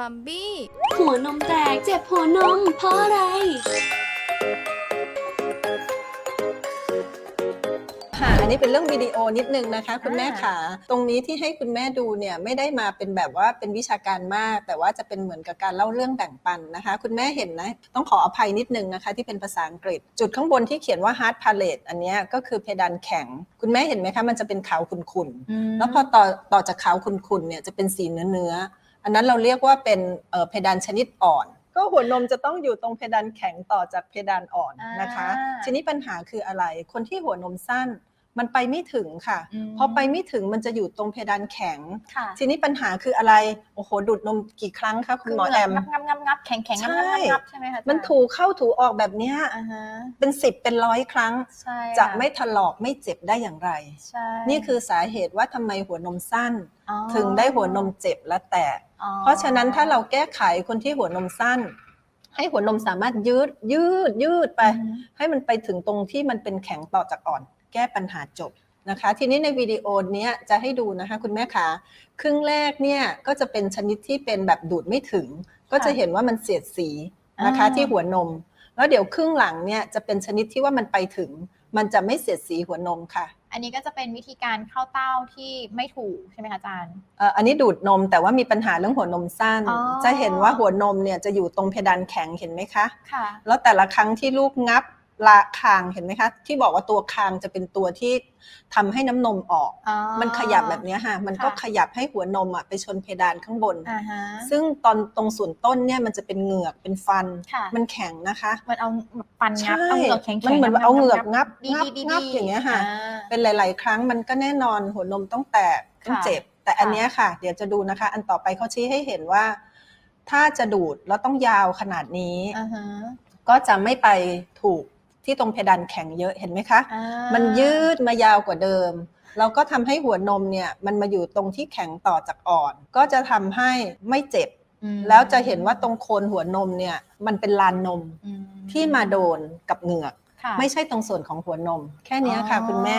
มัมบี้ หัวนมแตกเจ็บหัวนมเพราะอะไร ค่ะอันนี้เป็นเรื่องวิดีโอนิดนึงนะคะ คุณแม่อ่าค่ะตรงนี้ที่ให้คุณแม่ดูเนี่ยไม่ได้มาเป็นแบบว่าเป็นวิชาการมาก แต่ว่าจะเป็นเหมือนกับการเล่าเรื่องแบ่งปันนะคะ คุณแม่เห็นนะ ต้องขออภัยนิดนึงนะคะ ที่เป็นภาษาอังกฤษ จุดข้างบนที่เขียนว่า hard palate อันเนี้ยก็คือเพดานแข็ง คุณแม่เห็นไหมคะมันจะเป็นขาวขุ่นๆแล้วพอต่อต่อจากขาวขุ่นๆเนี่ยจะเป็นสีเนื้อเนื้อๆ อันนั้นเราเรียกว่าเป็นเอ่อเพดานชนิดอ่อน ก็หัวนมจะต้องอยู่ตรงเพดานแข็งต่อจากเพดานอ่อนนะคะอ่าทีนี้ปัญหาคืออะไร คนที่หัวนมสั้นมันไปไม่ถึงค่ะอืมพอไปไม่ถึงมันจะอยู่ตรงเพดานแข็งค่ะทีนี้ปัญหาคืออะไร โอ้โห ดูดนมกี่ครั้งคะคุณหมอแอม งับงับงับงับแข็งแข็งงับใช่งับงับใช่ไหมคะอาจารย์มันถูเข้าถูออกแบบเนี้ยอ่าฮะเป็นสิบเป็นร้อยครั้งใช่จะค่ไม่ถลอกไม่เจ็บได้อย่างไรใช่นี่คือสาเหตุว่าทำไมหัวนมสั้นอ๋อถึงได้หัวนมเจ็บและแตกอ๋อเพราะฉะนั้นถ้าเราแก้ไขคนที่หัวนมสั้น ให้หัวนมสามารถยืดยืดยืดไปอืมให้มันไปถึงตรงที่มันเป็นแข็งต่อจากอ่อน แก้ปัญหาจบ นะคะ ทีนี้ในวิดีโอเนี้ยจะให้ดูนะคะคุณแม่ขาครึ่งแรกเนี่ยก็จะเป็นชนิดที่เป็นแบบดูดไม่ถึง ก็จะเห็นว่ามันเสียดสีนะคะอ่าที่หัวนม แล้วเดี๋ยวครึ่งหลังเนี่ยจะเป็นชนิดที่ว่ามันไปถึง มันจะไม่เสียดสีหัวนมค่ะ อันนี้ก็จะเป็นวิธีการเข้าเต้าที่ไม่ถูกใช่ไหมคะอาจารย์เอ่ออันนี้ดูดนมแต่ว่ามีปัญหาเรื่องหัวนมสั้นอ๋อจะเห็นว่าหัวนมเนี่ยจะอยู่ตรงเพดานแข็งเห็นไหมคะค่ะแล้วแต่ละครั้งที่ลูกงับ ละคางเห็นไหมคะ ที่บอกว่าตัวคางจะเป็นตัวที่ทำให้น้ำนมออกอ๋อมันขยับแบบเนี้ยค่ะ มันก็ค่ะขยับให้หัวนมอะไปชนเพดานข้างบนอ่าฮะซึ่งตอนตรงส่วนต้นเนี่ยมันจะเป็นเหงือกเป็นฟันค่ะมันแข็งนะคะ มันเอาปันงัใช่บเอาเหงือกแข็งๆมันเหมือนเอาเหงือกงับดีงับดีดีงับอย่างเงี้ยค่ะอ่าเป็นหลาย ๆ ครั้งมันก็แน่นอนหัวนมต้องแตกต้องค่ะเจ็บ แต่อันเนี้ยค่ะ เดี๋ยวจะดูนะคะ อันต่อไปเขาชี้ให้เห็นว่า ถ้าจะดูดแล้วต้องยาวขนาดนี้อ่าฮะก็จะไม่ไปถูก ที่ตรงเพดานแข็งเยอะเห็นไหมคะอ่ามันยืดมายาวกว่าเดิมแล้วก็ทำให้หัวนมเนี่ยมันมาอยู่ตรงที่แข็งต่อจากอ่อน ก็จะทำให้ไม่เจ็บอืมแล้วจะเห็นว่าตรงโคนหัวนมเนี่ยมันเป็นลานนมอืมที่มาโดนกับเหงือกค่ะไม่ใช่ตรงส่วนของหัวนม แค่เนี้ยค่ะอ๋อคุณแม่